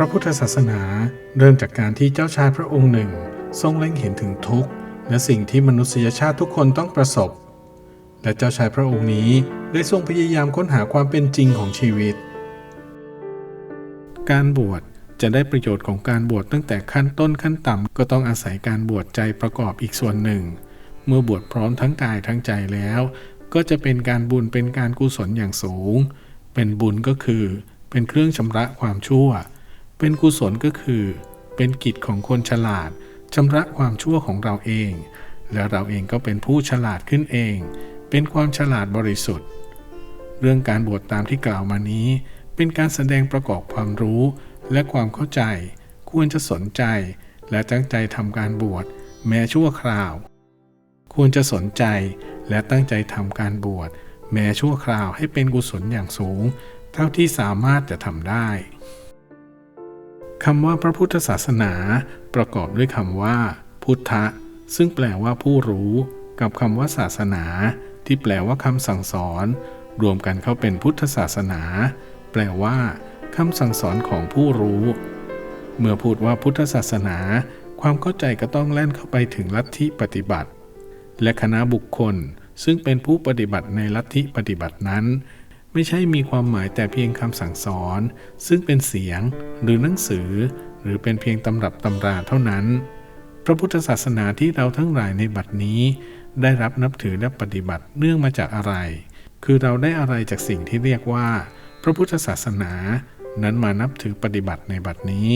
ระพุทธศาสนาเริ่มจากการที่เจ้าชายพระองค์หนึ่ง ทรงเล็งเห็นถึงทุกข์และสิ่งที่มนุษยชาติทุกคนต้องประสบ และเจ้าชายพระองค์นี้ได้ทรงพยายามค้นหาความเป็นจริงของชีวิต การบวชจะได้ประโยชน์ของการบวชตั้งแต่ขั้นต้นขั้นต่ำก็ต้องอาศัยการบวชใจประกอบอีกส่วนหนึ่ง เมื่อบวชพร้อมทั้งกายทั้งใจแล้ว ก็จะเป็นการบุญเป็นการกุศลอย่างสูง เป็นบุญก็คือ เป็นเครื่องชำระความชั่ว เป็นกุศลก็คือ เป็นกิจของคนฉลาดชำระความชั่วของเราเอง และเราเองก็เป็นผู้ฉลาดขึ้นเอง เป็นความฉลาดบริสุทธิ์ เรื่องการบวชตามที่กล่าวมานี้ เป็นการแสดงประกอบความรู้และความเข้าใจ ควรจะสนใจ และตั้งใจทำการบวชแม้ชั่วคราว ควรจะสนใจและตั้งใจทำการบวชแม้ชั่วคราวให้เป็นกุศลอย่างสูง เท่าที่สามารถจะทำได้ คำว่าพระพุทธศาสนา ประกอบด้วยคำว่า พุทธะ ซึ่งแปลว่าผู้รู้ กับคำว่าศาสนา ที่แปลว่าคำสั่งสอน รวมกันเข้าเป็นพุทธศาสนา แปลว่าคำสั่งสอนของผู้รู้ เมื่อพูดว่าพุทธศาสนา ความเข้าใจก็ต้องแล่นเข้าไปถึงลัทธิปฏิบัติ และคณะบุคคลซึ่งเป็นผู้ปฏิบัติในลัทธิปฏิบัตินั้น ไม่ใช่มีความหมายแต่เพียงคำสั่งสอน ซึ่งเป็นเสียงหรือหนังสือ หรือเป็นเพียงตำรับตำราเท่านั้น พระพุทธศาสนาที่เราทั้งหลายในบัดนี้ ได้รับนับถือและปฏิบัติเนื่องมาจากอะไร คือเราได้อะไรจากสิ่งที่เรียกว่า พระพุทธศาสนา นั้นมานับถือปฏิบัติในบัดนี้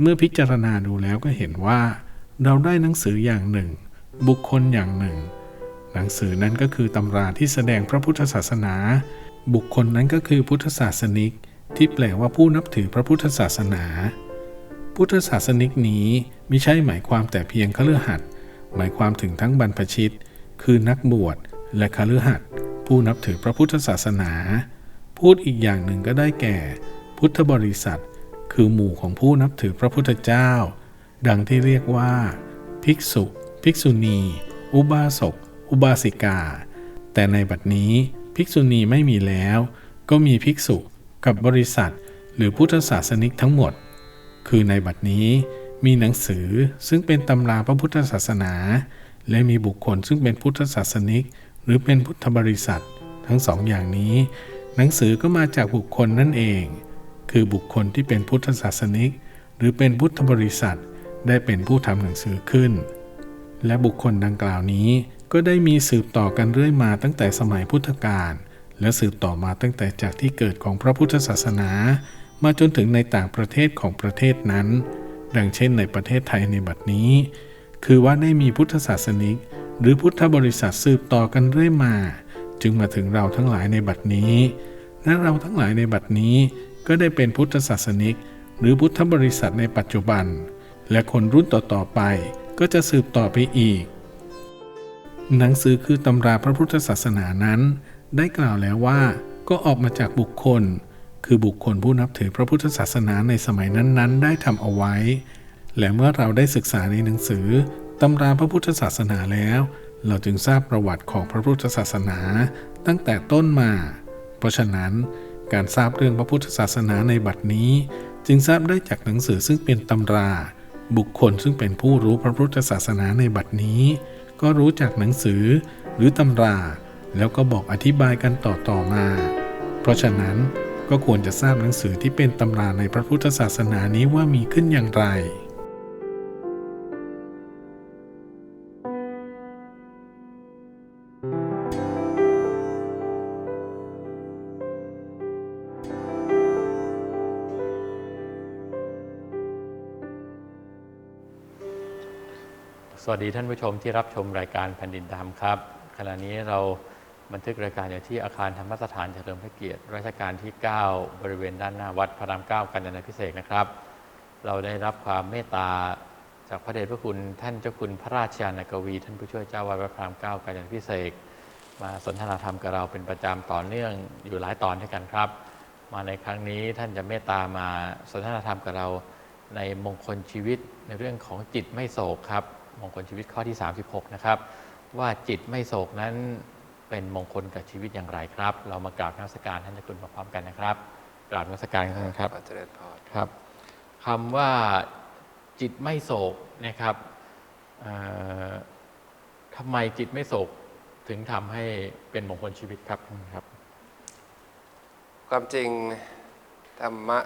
เมื่อพิจารณาดูแล้วก็เห็นว่า เราได้หนังสืออย่างหนึ่ง บุคคลอย่างหนึ่ง หนังสือนั้นก็คือตำราที่แสดงพระพุทธศาสนา บุคคลนั้นก็คือพุทธศาสนิก ที่แปลว่าผู้นับถือพระพุทธศาสนา พุทธศาสนิกนี้ไม่ใช่หมายความแต่เพียงคฤหัสถ์หมายความถึงทั้งบรรพชิต คือนักบวชและคฤหัสถ์ผู้นับถือพระพุทธศาสนา พูดอีกอย่างหนึ่งก็ได้แก่ พุทธบริษัท คือหมู่ของผู้นับถือพระพุทธเจ้า ดังที่เรียกว่า ภิกษุ ภิกษุณี อุบาสก อุบาสิกา แต่ในบัดนี้ ภิกษุณีไม่มีแล้ว ก็มีภิกษุกับบริษัท หรือพุทธศาสนิกทั้งหมด คือในบัดนี้มีหนังสือซึ่งเป็นตำราพระพุทธศาสนา และมีบุคคลซึ่งเป็นพุทธศาสนิก หรือเป็นพุทธบริษัท ทั้งสองอย่างนี้ หนังสือก็มาจากบุคคลนั่นเอง คือบุคคลที่เป็นพุทธศาสนิก หรือเป็นพุทธบริษัท ได้เป็นผู้ทำหนังสือขึ้น และบุคคลดังกล่าวนี้ ก็ได้มีสืบต่อกันเรื่อยมาตั้งแต่สมัยพุทธกาลและสืบต่อมาตั้งแต่จากที่เกิดของพระพุทธศาสนา มาจนถึงในต่างประเทศของประเทศนั้น ดังเช่นในประเทศไทยในบัดนี้ คือว่าได้มีพุทธศาสนิก หรือพุทธบริษัทสืบต่อกันเรื่อยมา จึงมาถึงเราทั้งหลายในบัดนี้ และเราทั้งหลายในบัดนี้ ก็ได้เป็นพุทธศาสนิก หรือพุทธบริษัทในปัจจุบัน และคนรุ่นต่อๆไปก็จะสืบต่อไปอีก หนังสือคือตำราพระพุทธศาสนานั้น ได้กล่าวแล้วว่าก็ออกมาจากบุคคล คือบุคคลผู้นับถือพระพุทธศาสนาในสมัยนั้นๆ ได้ทำเอาไว้ และเมื่อเราได้ศึกษาในหนังสือตำราพระพุทธศาสนาแล้ว เราจึงทราบประวัติของพระพุทธศาสนาตั้งแต่ต้นมา เพราะฉะนั้นการทราบเรื่องพระพุทธศาสนาในบัดนี้ จึงทราบได้จากหนังสือซึ่งเป็นตำรา บุคคลซึ่งเป็นผู้รู้พระพุทธศาสนาในบัดนี้ ก็รู้จากหนังสือหรือตำรา แล้วก็บอกอธิบายกันต่อๆมา เพราะฉะนั้นก็ควรจะทราบหนังสือที่เป็นตำราในพระพุทธศาสนานี้ว่ามีขึ้นอย่างไร สวัสดีท่านผู้ชมที่รับชมรายการแผ่นดินธรรมครับ ขณะนี้เราบันทึกรายการอยู่ที่อาคารธรรมสถานเฉลิมพระเกียรติรัชกาลที่ 9 บริเวณด้านหน้าวัดพระรามเก้ากาญจนาพิเศษนะครับ เราได้รับความเมตตาจากพระเดชพระคุณท่านเจ้าคุณพระราชยานกวี ท่านผู้ช่วยเจ้าวาดวัดพระรามเก้ากาญจนาพิเศษมาสนทนาธรรมกับเราเป็นประจำต่อเนื่องอยู่หลายตอนด้วยกันครับ มาในครั้งนี้ท่านจะเมตตามาสนทนาธรรมกับเราในมงคลชีวิตในเรื่องของจิตไม่โศกครับ มงคลชีวิตข้อที่ 36 นะครับ ว่าจิตไม่โศกนั้นเป็นมงคลกับชีวิตอย่างไรครับ เรามากราบนมัสการท่านเจ้าคุณพร้อมๆกันนะครับ กราบนมัสการกันครับขอเจริญพรครับคำว่าจิตไม่โศกนะครับเอ่อทำไมจิตไม่โศกถึงทำให้เป็นมงคลชีวิตครับท่านครับ ความจริงธรรมะ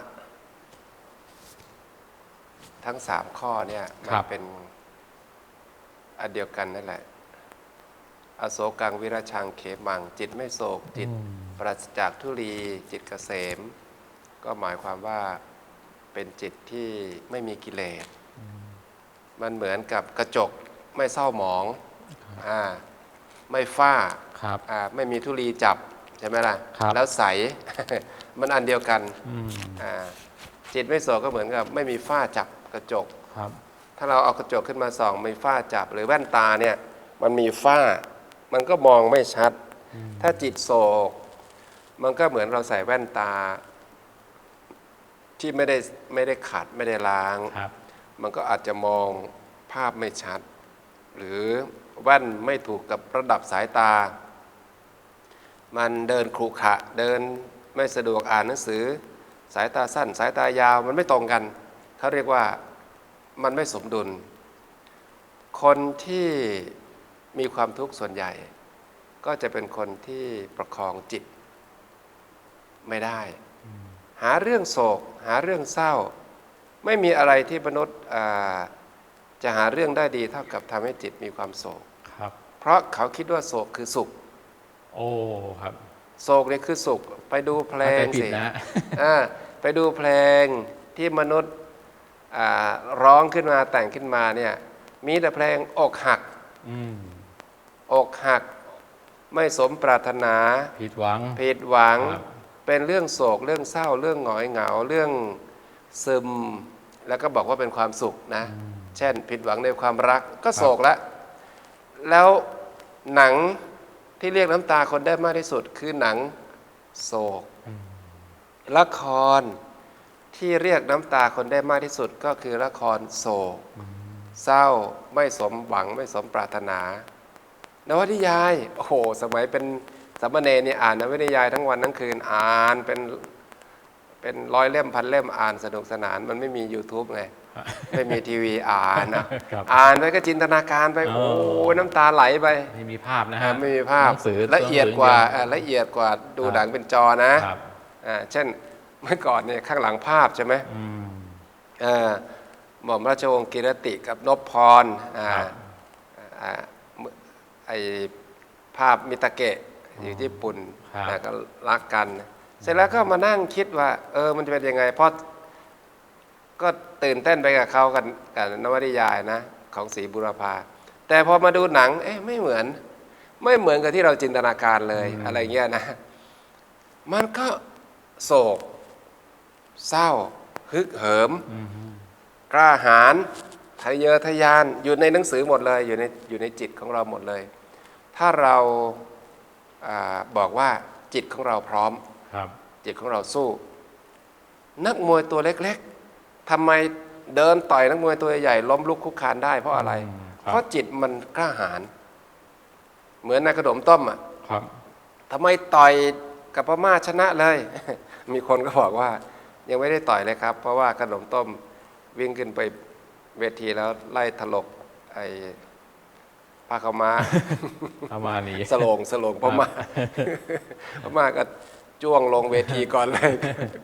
ทั้งสามข้อเนี่ยมัครับเป็น อันเดียวกันนั่นแหละ อโศกังวิรชังเขมัง จิตไม่โศกจิตปราศจากทุลีจิตเกษม ก็หมายความว่าเป็นจิตที่ไม่มีกิเลสมันเหมือนกับกระจกไม่เศร้าหมองอ่าไม่ฝ้าครับอ่าไม่มีธุลีจับใช่ไหมล่ะครับแล้วใสมันอันเดียวกันอืมอ่าจิตไม่โสก็เหมือนกับ ไม่มีฝ้าจับกระจกครับ ถ้าเราเอากระจกขึ้นมาส่องมีฝ้าจับหรือแว่นตาเนี่ยมันมีฝ้า มันก็มองไม่ชัด ถ้าจิตโศก มันก็เหมือนเราใส่แว่นตา ที่ไม่ได้ไม่ได้ขัดไม่ได้ล้างครับมันก็อาจจะมองภาพไม่ชัด หรือแว่นไม่ถูกกับระดับสายตา มันเดินครุขระเดินไม่สะดวกอ่านหนังสือ สายตาสั้น สายตายาวมันไม่ตรงกันเขาเรียกว่า มันไม่สมดุล คนที่มีความทุกข์ส่วนใหญ่ ก็จะเป็นคนที่ประคองจิต ไม่ได้ หาเรื่องโศก หาเรื่องเศร้า ไม่มีอะไรที่มนุษย์อ่าจะหาเรื่องได้ดีเท่ากับทำให้จิตมีความโศกครับ เพราะเขาคิดว่าโศกคือสุข โอ้ครับโศกนี่คือสุข ไปดูเพลเข้างใจผิดสินะอ่าไปดูเพลงที่มนุษย์อ่า ร้องขึ้นมาแต่งขึ้นมาเนี่ยมีแต่เพลงอกหักอืมอกหัก ไม่สมปรารถนา ผิดหวังผิดหวังครับเป็นเรื่องโศกเรื่องเศร้าเรื่องหงอยเหงาเรื่องซึม แล้วก็บอกว่าเป็นความสุขนะ เช่น ผิดหวังในความรักก็โศกแล้วแล้วหนังที่เรียกน้ำตาคนได้มากที่สุดคือหนังโศกละคร ที่เรียกน้ำตาคนได้มากที่สุดก็คือละครโศก เศร้าไม่สมหวังไม่สมปรารถนานวนิยาย โอ้โห สมัยเป็นสามเณรเนี่ยอ่านนวนิยายทั้งวันทั้งคืนอ่านเป็นเป็นร้อยเล่มพันเล่มอ่านสนุกสนานมันไม่มี YouTube ไง ไม่มีทีวีอ่านนะครับอ่านไปก็จินตนาการไปอ๋โอ้อน้ำตาไหลไป ไม่มีภาพนะอ่าฮะไม่มีภาพหนังสือละเอียดกว่าหนังสือ่าละเอียดกว่าดูครับหนังเป็นจอนะครับอ่าเช่น เมื่อก่อนเนี่ยข้างหลังภาพใช่ไหมอืมอ่าหม่อมราชวงศ์กิรติกับนพพรอ่าครับอ่าไอภาพมิตาเกะอยู่ญี่ปุ่นครับอ่าก็รักกัน เสร็จแล้วก็มานั่งคิดว่า เออมันจะเป็นยังไงเพราะก็ตื่นเต้นไปกับเขากันกับนวนิยายนะ ของศรีบุรพาแต่พอมาดูหนัง เอ๊ะไม่เหมือน ไม่เหมือนกับที่เราจินตนาการเลยอะไรเงี้ยนะ มันก็โศก เศร้าฮึกเหิมอืมกล้าหาญทะเยอทะยานอยู่ในหนังสือหมดเลยอยู่ในอยู่ในจิตของเราหมดเลย ถ้าเราอาบอกว่าจิตของเราพร้อม ครับ จิตของเราสู้ นักมวยตัวเล็กๆทำไมเดินต่อยนักมวยตัวใหญ่ล้มลุกคุกคานได้เพราะอะไร อืมครับ เพราะจิตมันกล้าหาญเหมือนนายขนมต้มอะ ครับ ทำไมต่อยกับพม่าชนะเลย มีคนก็บอกว่า ยังไม่ได้ต่อยเลยครับ เพราะว่าขนมต้มวิ่งขึ้นไปเวทีแล้วไล่ถลกไอ้ผ้าขาวม้าประมาณนี้สโลงสโลงพม่าพม่าก็จ้วงลงเวทีก่อนเลย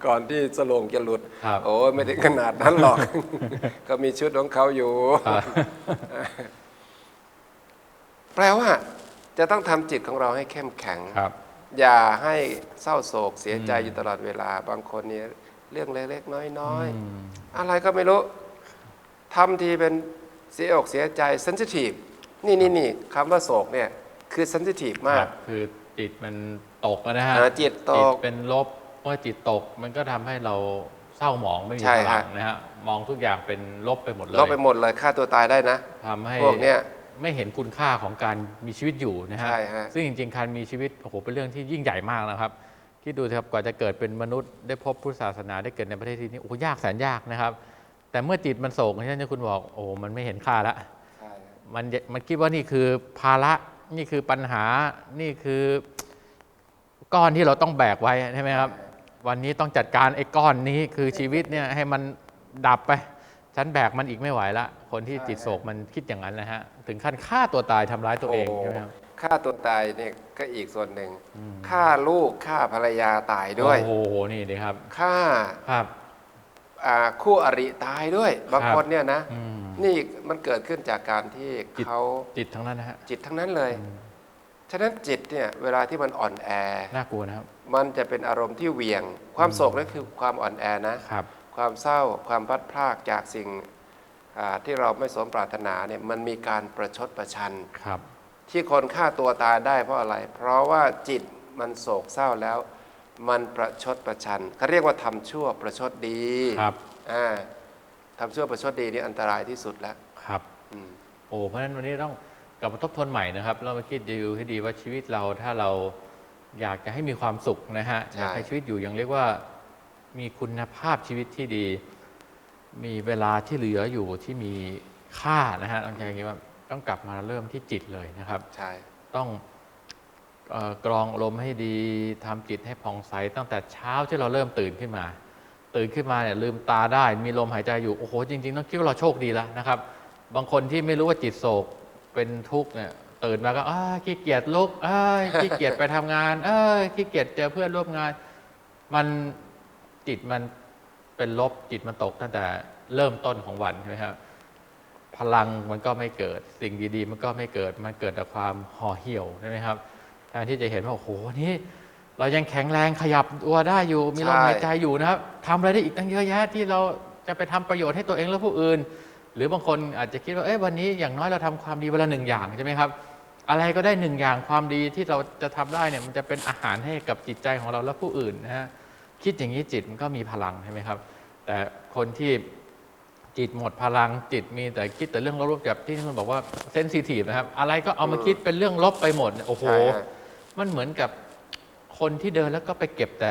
ก่อนที่สโลงจะหลุดครับโอ้ยไม่ถึงขนาดนั้นหรอก ก็มีชุดของเขาอยู่ครับแปลว่า จะต้องทำจิตของเราให้เข้มแข็งครับอย่าให้เศร้าโศกเสียใจอยู่ตลอดเวลา บางคนเนี่ย เรื่องเล็กๆน้อยๆอะไรก็ไม่รู้ทำทีเป็นเสียอกเสียใจเซนซิทีฟนี่นี่นี่คำว่าโศกเนี่ยคือเซนซิทีฟมาคกรับคือจิตมันตกนะฮะอ่าจิตตกเป็นลบเมื่อจิตตกมันก็ทำให้เราเศร้าหมองไม่มีใช่พลัฮะงนะฮะมองทุกอย่างเป็นลบไปหมดเลยลบไปหมดเลยฆ่าตัวตายได้นะทำให้พวกเนี้ยไม่เห็นคุณค่าของการมีชีวิตอยู่นะฮะใช่ฮะซึ่งจริงๆการมีชีวิตโอ้โหเป็นเรื่องที่ยิ่งใหญ่มากนะครับ คิดดูครับกว่าจะเกิดเป็นมนุษย์ได้พบพุทธศาสนาได้เกิดในประเทศที่นี้โอ้ยากแสนยากนะครับ แต่เมื่อจิตมันโศกที่ท่านคุณบอกโอ้มันไม่เห็นค่าละใช่ฮะมันมันคิดว่านี่คือภาระนี่คือปัญหานี่คือก้อนที่เราต้องแบกไว้ใช่ไหมครับ วันนี้ต้องจัดการไอ้ก้อนนี้คือชีวิตเนี่ยให้มันดับไปฉันแบกมันอีกไม่ไหวละคนที่จิตโศกมันคิดอย่างนั้นนะฮะถึงขั้นฆ่าตัวตายทำร้ายตัวเองใช่ไหมครับ ฆ่าตัวตายเนี่ยก็อีกส่วนหนึ่งฆ่าลูกฆ่าภรรยาตายด้วยโอ้โหนี่ดีครับฆ่าครับ อ่าคู่อริตายด้วย บางครับ คนเนี่ยนะ อืม นี่มันเกิดขึ้นจากการที่จิต เขาจิตทั้งนั้นนะฮะจิตทั้งนั้นเลย ฉะนั้นจิตเนี่ยเวลาที่มันอ่อนแอ น่ากลัวนะครับมันจะเป็นอารมณ์ที่เหวี่ยง ความโศกนั่นคือความอ่อนแอนะ ครับ ความเศร้าความพลัดพรากจากสิ่งอ่าที่เราไม่สมปรารถนาเนี่ยมันมีการประชดประชัน ครับ ที่คนฆ่าตัวตายได้เพราะอะไร เพราะว่าจิตมันโศกเศร้าแล้ว มันประชดประชันเขาเรียกว่าทำชั่วประชดดีครับอ่าทำชั่วประชดดีนี่อันตรายที่สุดแล้วครับอืมโอ้เพราะฉะนั้นวันนี้ต้องกลับมาทบทวนใหม่นะครับ เรามาคิดดูให้ดีว่าชีวิตเราถ้าเราอยากจะให้มีความสุขนะฮะใช่อยากให้ชีวิตอยู่อย่างเรียกว่ามีคุณภาพชีวิตที่ดี มีเวลาที่เหลืออยู่ที่มีค่านะฮะต้องใช้คำนี้ว่า ต้องกลับมาเริ่มที่จิตเลยนะครับ ใช่ ต้องเอ่อกรองอารมณ์ให้ดีทำจิตให้ผ่องใสตั้งแต่เช้าที่เราเริ่มตื่นขึ้นมา ตื่นขึ้นมาเนี่ยลืมตาได้ มีลมหายใจอยู่โอ้โหจริง ๆ ต้องคิดว่าเราโชคดีแล้วนะครับ บางคนที่ไม่รู้ว่าจิตโศกเป็นทุกข์เนี่ยตื่นมาก็อ้าขี้เกียจลุกเอ้ยขี้เกียจไปทำงานเอ้ยขี้เกียจเจอเพื่อนร่วมงาน มันจิตมันเป็นลบจิตมันตกตั้งแต่เริ่มต้นของวันใช่ไหมครับ พลังมันก็ไม่เกิด สิ่งดีๆ มันก็ไม่เกิด มันเกิดแต่ความห่อเหี่ยวใช่ไหมครับแทนที่จะเห็นว่าโอ้โหนี่เรายังแข็งแรงขยับตัวได้อยู่ มีลมหายใจอยู่นะครับทำอะไรได้อีกตั้งเยอะแยะที่เราจะไปทำประโยชน์ให้ตัวเองและผู้อื่น หรือบางคนอาจจะคิดว่าเอ้ยวันนี้อย่างน้อยเราทำความดีวันละหนึ่งอย่างใช่ไหมครับ อะไรก็ได้หนึ่งอย่างความดีที่เราจะทำได้เนี่ยมันจะเป็นอาหารให้กับจิตใจของเราและผู้อื่นนะฮะคิดอย่างนี้จิตมันก็มีพลังใช่ไหมครับ แต่คนที่ จิตหมดพลังจิตมีแต่คิดแต่เรื่องลบๆแบบที่มันบอกว่าเซนซิทีฟนะครับ อะไรก็เอามาคิดเป็นเรื่องลบไปหมดเนี่ยโอ้โห ใช่ฮะ มันเหมือนกับคนที่เดินแล้วก็ไปเก็บแต่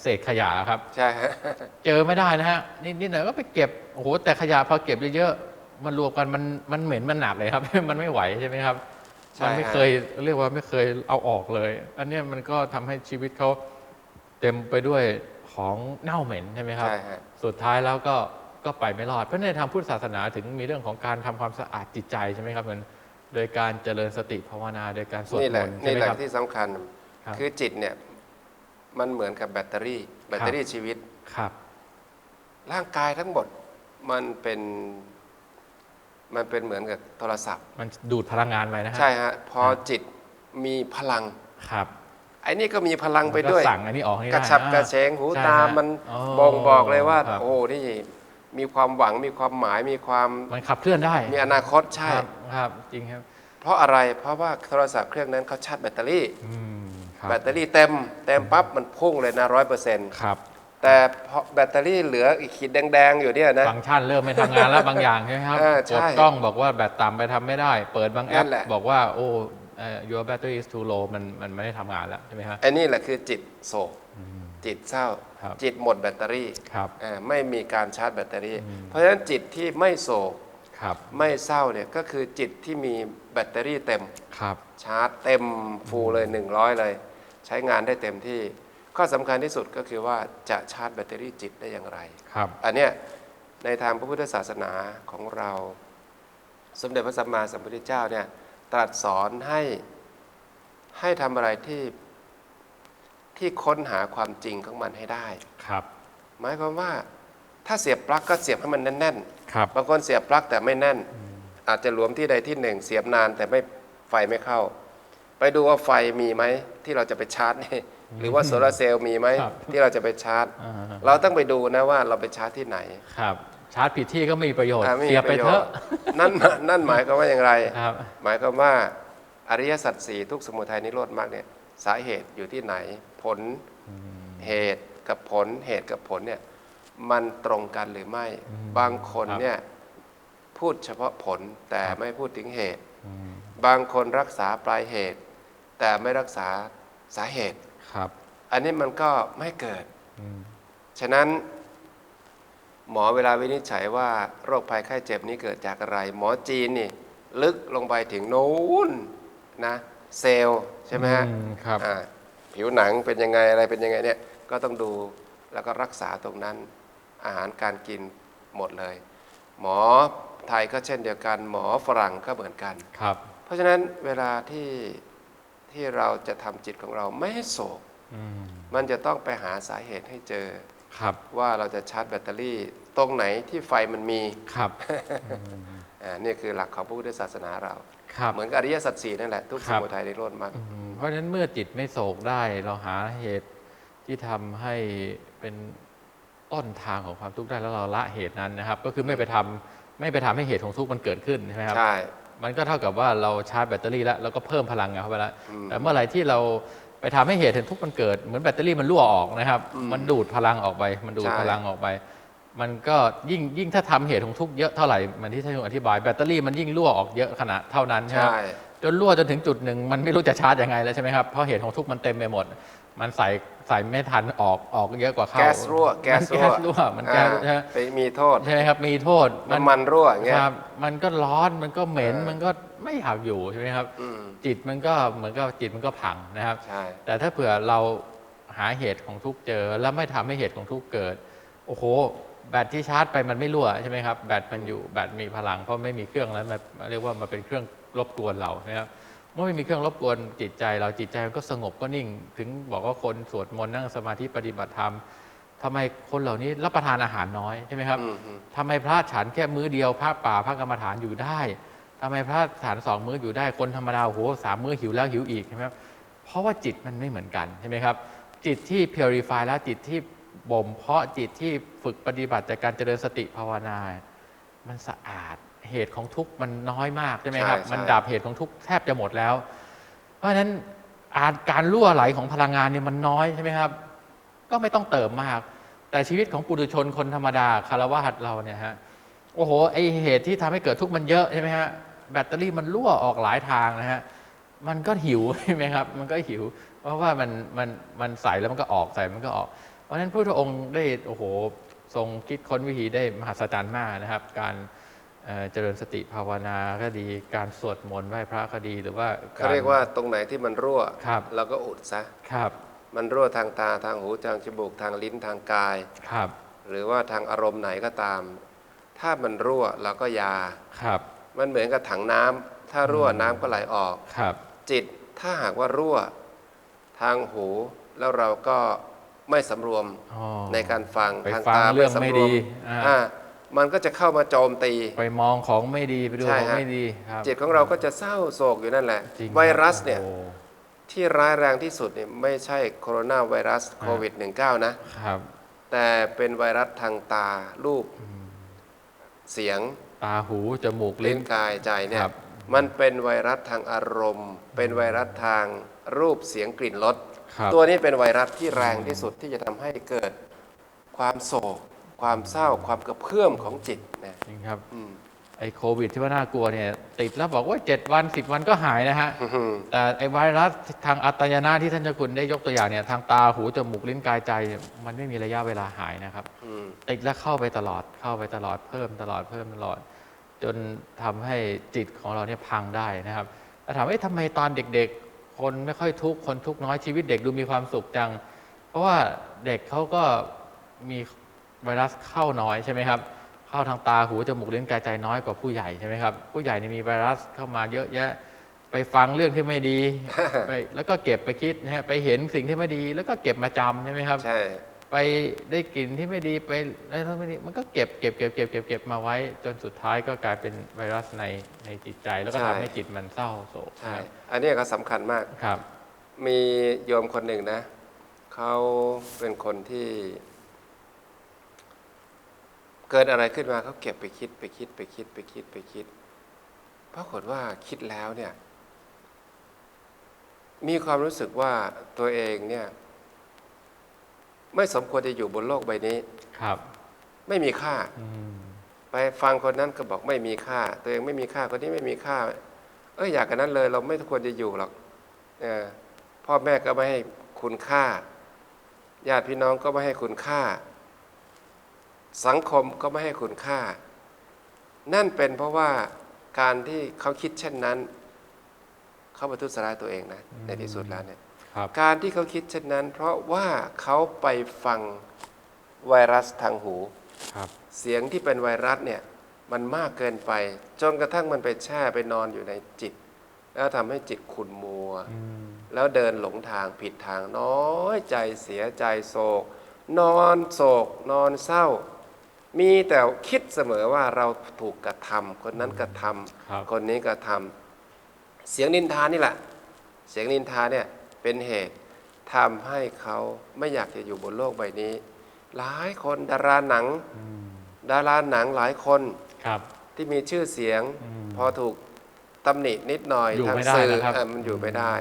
เศษขยะครับ ใช่ฮะ เจอไม่ได้นะฮะนิดๆหน่อยก็ไปเก็บโอ้โหแต่ขยะพอเก็บเยอะๆมันรวมกันมันมันเหม็นมันหนักเลยครับ มันไม่ไหวใช่ไหมครับใช่มันไม่ฮะ เคยเรียกว่าไม่เคยเอาออกเลย อันเนี้ยมันก็ทำให้ชีวิตเขาเต็มไปด้วยของเน่าเหม็นใช่ไหมครับ ใช่ฮะ สุดท้ายแล้วก็ ก็ไปไม่รอด เพราะในทางพุทธศาสนาถึงมีเรื่องของการทำความสะอาดจิตใจใช่ไหมครับมันโดยการเจริญสติภาวนาโดยการสวดนี่แหมละนต์ใช่นี่ไหมแหละครับที่สำคัญครับคือจิตเนี่ยมันเหมือนกับแบตเตอรี่ แบตเตอรี่ชีวิตครับ ร่างกายทั้งหมดมันเป็นมันเป็นเหมือนกับโทรศัพท์ มันดูดพลังงานไปนะฮะใช่ฮะพอจิตมีพลังครับไอ้นี่ก็มีพลังไปด้วยก็สั่งอันนี้ออกให้ได้กระฉับอ่ากระเฉงหูใช่ตาฮะมันอ๋อบ่งบอกเลยว่าครับโอ้นี่ มีความหวังมีความหมายมีความมันขับเคลื่อนได้มีอนาคตใช่ ครับครับจริงครับเพราะอะไรเพราะว่าโทรศัพท์เครื่องนั้นเขาชาร์จแบตเตอรี่ อืมครับแบตเตอรี่เต็มเต็มปั๊บมันพุ่งเลยนะร้อยเปอร์เซ็นต์ครับแต่พอแบตเตอรี่เหลืออีกขีดแดงๆอยู่เนี่ยนะ ฟังก์ชันเริ่มไม่ทำงานแล้วบางอย่างใช่ไหมครับเออกใช่ดกล้องบอกว่าแบตต่ำไปทำไม่ได้ เปิดบางแอนั่ปนแหละ บอกว่าโอ้เอ่อ your battery is too low มันมันไม่ได้ทำงานแล้วใช่ไหมครับไอ้นี่แหละคือจิตโศก จิตเศร้า ครับจิตหมดแบตเตอรี่ครับ อ่าไม่มีการชาร์จแบตเตอรี่ เพราะฉะนั้นจิตที่ไม่โศกครับไม่เศร้าเนี่ยก็คือจิตที่มีแบตเตอรี่เต็ม ครับ ชาร์จเต็มฟูลเลย 100 เลย ใช้งานได้เต็มที่ ข้อสำคัญที่สุดก็คือว่าจะชาร์จแบตเตอรี่จิตได้อย่างไร ครับ อันเนี้ยในทางพระพุทธศาสนาของเรา สมเด็จพระสัมมาสัมพุทธเจ้าเนี่ยตรัสสอนให้ให้ทำอะไรที่ ที่ค้นหาความจริงของมันให้ได้ครับ หมายความว่าถ้าเสียบปลั๊กก็เสียบให้มันแน่นครับๆบางคนเสียบปลั๊กแต่ไม่แน่น อาจจะหลวมที่ใดที่หนึ่ง เสียบนานแต่ไม่ไฟไม่เข้า ไปดูว่าไฟมีไหมที่เราจะไปชาร์จนี่หรือว่าโซลาร์เซลล์มีไหมครับที่เราจะไปชาร์จ อ่าเราต้องไปดูนะว่าเราไปชาร์จที่ไหน ครับ ชาร์จผิดที่ก็ไม่มีประโยชน์อ่าม่มีเสียบไประโยเถชอะน์นั่นนั่นหมายความว่าอย่างไร ครับ หมายความว่าอริยสัจสี่ทุกสมุทัยนิโรธมรรคเนี่ยสาเหตุอยู่ที่ไหน ผลเหตุกับผลเหตุกับผลเนี่ยมันตรงกันหรือไม่ บางคนครับเนี่ยพูดเฉพาะผลแต่ครับไม่พูดถึงเหตุอืมบางคนรักษาปลายเหตุ แต่ไม่รักษาสาเหตุครับ อันนี้มันก็ไม่เกิดอืมฉะนั้น หมอเวลาวินิจฉัยว่าโรคภัยไข้เจ็บนี้เกิดจากอะไร หมอจีนนี่ ลึกลงไปถึงโน้นนะ เซลล์ใช่ไหมฮะอืมครับอ่า ผิวหนังเป็นยังไงอะไรเป็นยังไงเนี่ยก็ต้องดูแล้วก็รักษาตรงนั้นอาหารการกินหมดเลย หมอไทยก็เช่นเดียวกัน หมอฝรั่งก็เหมือนกันครับ เพราะฉะนั้นเวลาที่ที่เราจะทำจิตของเราไม่ให้โศกอืมมันจะต้องไปหาสาเหตุให้เจอครับ ว่าเราจะชาร์จแบตเตอรี่ตรงไหนที่ไฟมันมีครับอ่า นี่คือหลักของพระพุทธศาสนาเราครับเหมือนกับอริยสัจสี่นั่นแหละทุกคสรับมุทัยในโลดมรรคอืมเพราะฉะนั้นเมื่อจิตไม่โศกได้เราหาเหตุที่ทำให้เป็นต้นทางของความทุกข์ได้แล้วเราละเหตุนั้นนะครับ ก็คือไม่ไปทำไม่ไปทำให้เหตุของทุกข์มันเกิดขึ้นใช่ไหมครับใช่มันก็เท่ากับว่าเราชาร์จแบตเตอรี่แล้วเราก็เพิ่มพลังเข้าไปแล้วอืมแต่เมื่อไหร่ที่เราไปทำให้เหตุแห่งทุกข์มันเกิดเหมือนแบตเตอรี่มันรั่วออกนะครับอืมมันดูดพลังออกไป มันดูดใช่พลังออกไป มันก็ยิ่งยิ่งถ้าทำเหตุของทุกข์เยอะเท่าไหร่เหมันที่ท่านอธิบายแบตเตอรี่มันยิ่งรั่วออกเยอะขนาดเท่านั้นใช่ไหมใช่จนรั่วจนถึงจุดหนึ่งมันไม่รู้จะชาร์จยังไงแล้วใช่ไหมครับเพราะเหตุของทุกข์มันเต็มไปหมด มันใส่ใส่ไม่ทันออกออกเยอะกว่าเข้าแก๊สรั่วแก๊สมันรั่วแก๊สรั่วมันแก๊สอ่าใช่ไหมไปมีโทษใช่ไหมครับมีโทษน้ำมันรั่วอย่างเงี้ยครับมันก็ร้อนมันก็เหม็นเออมันก็ไม่อยากอยู่ใช่ไหมครับอืมจิตมันก็เหมือนกับจิตมันก็พังนะครับใช่แต่ถ้าเผื่อเราหาเหตุของทุกข์เจอแล้วไม่ทำให้เหตุของทุกข์เกิดโอ้โห แบตที่ชาร์จไปมันไม่รั่วใช่ไหมครับแบตมันอยู่แบตมีพลังเพราะไม่มีเครื่องแล้วมันเรียกว่ามันเป็นเครื่องรบกวนเรานะครับเมื่อไม่มีเครื่องรบกวนจิตใจ เราจิตใจมันก็สงบก็นิ่ง ถึงบอกว่าคนสวดมนต์นั่งสมาธิปฏิบัติธรรมทำไมคนเหล่านี้รับประทานอาหารน้อยใช่ไหมครับอืมอืมทำไมพระฉันแค่มื้อเดียวพระป่าพระกรรมฐานอยู่ได้ทำไมพระฉันสองมื้ออยู่ได้คนธรรมดาโอ้โหสามมื้อหิวแล้วหิวอีกใช่ไหมครับเพราะว่าจิตมันไม่เหมือนกันใช่ไหมครับจิตที่ purify แล้วจิตที่ บ่มเพาะจิตที่ฝึกปฏิบัติจากการเจริญสติภาวนา มันสะอาดเหตุของทุกข์มันน้อยมากใช่ไหมครับใช่ใช่ มันดับเหตุของทุกข์แทบจะหมดแล้ว เพราะฉะนั้นอาการรั่วไหลของพลังงานเนี่ยมันน้อยใช่ไหมครับ ก็ไม่ต้องเติมมาก แต่ชีวิตของปุถุชนคนธรรมดาคารวะเราเนี่ยฮะโอ้โหไอเหตุที่ทำให้เกิดทุกข์มันเยอะใช่ไหมฮะแบตเตอรี่มันรั่วออกหลายทางนะฮะมันก็หิวใช่ไหมครับ มันก็หิว เพราะว่ามันมันมันใส่แล้วมันก็ออกใส่มันก็ออกเพ ราะฉะนั้นพระพุทธองค์ได้โอ้โหทรงคิดค้นวิธีได้มหัศจรรย์มากนะครับ การเอ่อเจริญสติภาวนาก็ดี การสวดมนต์ไหว้พระก็ดีหรือว่าเขาเรียกว่าตรงไหนที่มันรั่วครับเราก็อุดซะครับมันรั่วทางตาทางหูทางจมูกทางลิ้นทางกายครับ หรือว่าทางอารมณ์ไหนก็ตาม ถ้ามันรั่วเราก็ยาครับ มันเหมือนกับถังน้ำถ้ารั่วน้ำก็ไหลออกครับ จิตถ้าหากว่ารั่ว ทางหูแล้วเราก็ ไม่สำรวมอ๋อในการฟังไปทางฟังตาเรื่องสำไม่รวดีอ่า อ่ามันก็จะเข้ามาโจมตี ไปมองของไม่ดีไปดูใช่ของฮะ ไม่ดีครับจิตของเราก็จะเศร้าโศกอยู่นั่นแหละจริงคบไวรัสเนี่ยโอ้ที่ร้ายแรงที่สุดเนี่ยไม่ใช่โคโรนาไวรัสโควิด -19 นะ ครับแต่เป็นไวรัสทางตารูปเสียง ตาหูจมูกลิ้ลิ้น นกายใจเนี่ยครับ มันเป็นไวรัสทางอารมณ์ เป็นไวรัสทางรูปเสียงกลิ่นรส ครับตัวนี้เป็นไวรัสที่แรงที่สุดที่จะทำให้เกิดความโศก ความเศร้าความกระเพื่อมของจิตนะจริงครับอืมไอ้โควิดที่ว่าน่ากลัวเนี่ยติดแล้วบอกว่า7วัน10วันก็หายนะฮะแต่ไอ้ไวรัสทางอัตยนะที่ท่านเจ้าคุณได้ยกตัวอย่างเนี่ยทางตาหูจมูกลิ้นกายใจเนี่ยมันไม่มีระยะเวลาหายนะครับอืมติดแล้วเข้าไปตลอดเข้าไปตลอดเพิ่มตลอดเพิ่มตลอด จนทำให้จิตของเราเนี่ยพังได้นะครับแต่ถามว่าเอ๊ะทำไมตอนเด็กๆ คนไม่ค่อยทุกข์คนทุกข์น้อยชีวิตเด็กดูมีความสุขจัง เพราะว่าเด็กเขาก็มีไวรัสเข้าน้อยใช่ไหมครับ เข้าทางตาหูจมูกลิ้นกายใจน้อยกว่าผู้ใหญ่ใช่ไหมครับผู้ใหญ่นี่มีไวรัสเข้ามาเยอะแยะ ไปฟังเรื่องที่ไม่ดีไปแล้วก็เก็บไปคิดนะฮะไปเห็นสิ่งที่ไม่ดี แล้วก็เก็บมาจำใช่ไหมครับใช่ ไปได้กลิ่นที่ไม่ดีไปอะไรที่ไม่ดีมันก็เก็บเก็บเก็บเก็บเก็บเก็บมาไว้ จนสุดท้ายก็กลายเป็นไวรัสในในจิตใจ แล้วก็ใช่ ทำให้จิตมันเศร้าโศกใช่อันเนี้ยก็สำคัญมาก ครับ มีโยมคนหนึ่งนะ เขาเป็นคนที่ เกิดอะไรขึ้นมาเขาเก็บไปคิดไปคิดไปคิดไปคิดไปคิดปรากฏว่าคิดแล้วเนี่ย มีความรู้สึกว่าตัวเองเนี่ย ไม่สมควรจะอยู่บนโลกใบนี้ครับ ไม่มีค่าอืมไปฟังคนนั้นก็บอกไม่มีค่า ตัวเองไม่มีค่าคนนี้ไม่มีค่า เอ้ยอยากกันนั้นเลย เราไม่ควรจะอยู่หรอกเออพ่อแม่ก็ไม่ให้คุณค่าญาติพี่น้องก็ไม่ให้คุณค่า สังคมก็ไม่ให้คุณค่า นั่นเป็นเพราะว่าการที่เขาคิดเช่นนั้น เขาประทุษร้ายตัวเองนะในที่สุดแล้วเนี่ยครับ การที่เขาคิดเช่นนั้น เพราะว่าเขาไปฟังไวรัสทางหูครับเสียงที่เป็นไวรัสเนี่ยมันมากเกินไป จนกระทั่งมันไปแช่ไปนอนอยู่ในจิต แล้วทำให้จิตขุ่นมัวอืมแล้วเดินหลงทางผิดทางน้อยใจเสียใจโศก นอนโศก นอนเศร้า มีแต่คิดเสมอว่าเราถูกกระทำคนนั้นกระทครับำคนนี้กระทำเสียงนินทานี่แหละ เสียงนินทาเนี่ย เป็นเหตุทำให้เขาไม่อยากจะอยู่บนโลกใบนี้ หลายคนดาราหนังอืมดาราหนังหลายคนครับที่มีชื่อเสียงอืมพอถูกตำหนินิดหน่อยอยู่ทางไม่ได้สื่อนะครับเอ่อมันอยู่ไม่ได้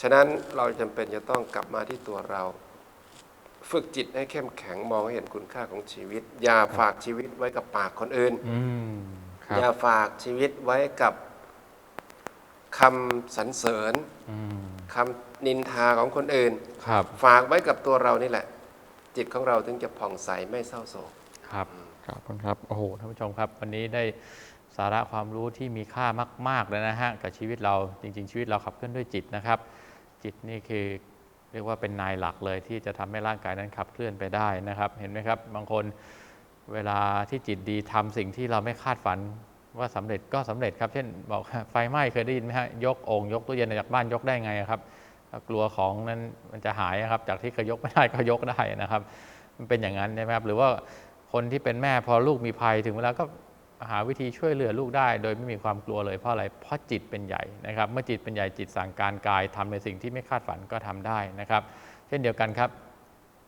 ฉะนั้นเราจำเป็นจะต้องกลับมาที่ตัวเรา ฝึกจิตให้เข้มแข็งมองให้เห็นคุณค่าของชีวิต อย่าฝากชีวิตไว้กับปากคนอื่นอืมครับอย่าฝากชีวิตไว้กับ คำสรรเสริญอืมคำนินทาของคนอื่นครับฝากไว้กับตัวเรานี่แหละ จิตของเราถึงจะผ่องใสไม่เศร้าโศกครับขอบคุณครับโอ้โหท่านผู้ชมครับ วันนี้ได้สาระความรู้ที่มีค่ามาก ๆ เลยนะฮะกับชีวิตเราจริง ๆ ชีวิตเราขับเคลื่อนด้วยจิตนะครับ จิตนี่คือเรียกว่าเป็นนายหลักเลยที่จะทำให้ร่างกายนั้นขับเคลื่อนไปได้นะครับ เห็นไหมครับ บางคนเวลาที่จิตดีทำสิ่งที่เราไม่คาดฝัน ว่าสำเร็จก็สำเร็จครับ เช่นบอกไฟไหม้เคยได้ยินไหมฮะยกโองค์ยกตู้เย็นจากบ้านยกได้ไงครับกลัวของนั้นมันจะหายครับ จากที่เคยยกไม่ได้ก็ยกได้นะครับ มันเป็นอย่างนั้นใช่ไหมครับหรือว่าคนที่เป็นแม่พอลูกมีภัยถึงเวลาก็หาวิธีช่วยเหลือลูกได้ โดยไม่มีความกลัวเลยเพราะอะไรเพราะจิตเป็นใหญ่นะครับ เมื่อจิตเป็นใหญ่จิตสั่งการกายทำในสิ่งที่ไม่คาดฝันก็ทำได้นะครับ เช่นเดียวกันครับ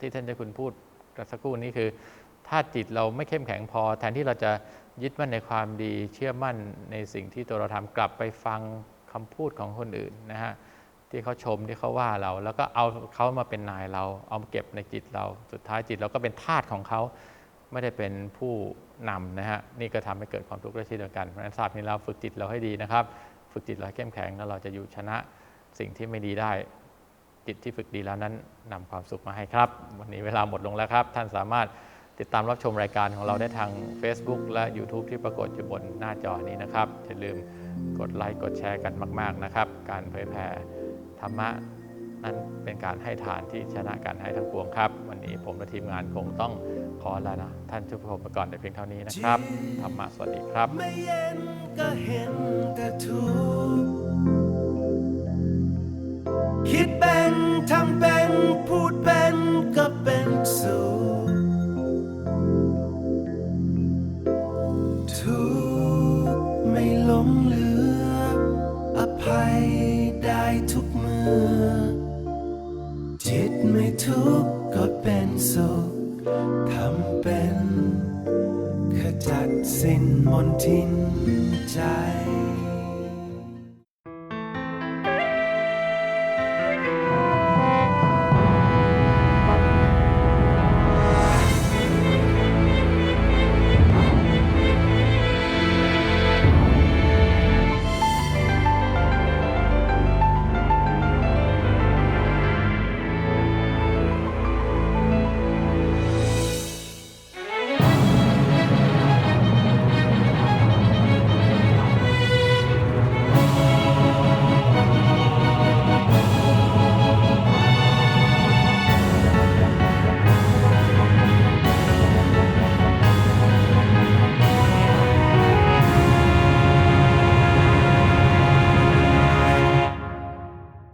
ที่ท่านเจ้าคุณพูดกันสักครู่นี้คือ ถ้าจิตเราไม่เข้มแข็งพอ แทนที่เราจะยึดมั่นในความดี เชื่อมั่นในสิ่งที่ตัวเราทำกลับไปฟังคำพูดของคนอื่นนะฮะที่เขาชมที่เขาว่าเรา แล้วก็เอาเขามาเป็นนายเรา เอามาเก็บในจิตเรา สุดท้ายจิตเราก็เป็นทาสของเขาไม่ได้เป็นผู้นำนะฮะนี่ก็ทำให้เกิดความทุกข์ได้เช่นเดียวกันเพราะฉะนั้นศาสตร์นี้เราฝึกจิตเราให้ดีนะครับ ฝึกจิตเราให้เข้มแข็งแล้วเราจะอยู่ชนะสิ่งที่ไม่ดีได้ จิตที่ฝึกดีแล้วนั้นนำความสุขมาให้ครับ วันนี้เวลาหมดลงแล้วครับ ท่านสามารถ ติดตามรับชมรายการของเราได้ทาง Facebook และ YouTube ที่ปรากฏอยู่บนหน้าจอนี้นะครับ อย่าลืมกดไลค์กดแชร์กันมาก ๆนะครับ การเผยแผ่ธรรมะนั้นเป็นการให้ทานที่ชนะการให้ทั้งปวงครับ วันนี้ผมและทีมงานคงต้องขอลานะ ท่านทุกผู้ชมไปก่อนแต่เพียงเท่านี้นะครับ ธรรมะสวัสดีครับไม่เย็นก็เห็นแต่ทุกคิดเป็นทำเป็นพูดเป็น ทุกข์ก็เป็นสุขทำเป็นขจัดสิ้นมนทินใจ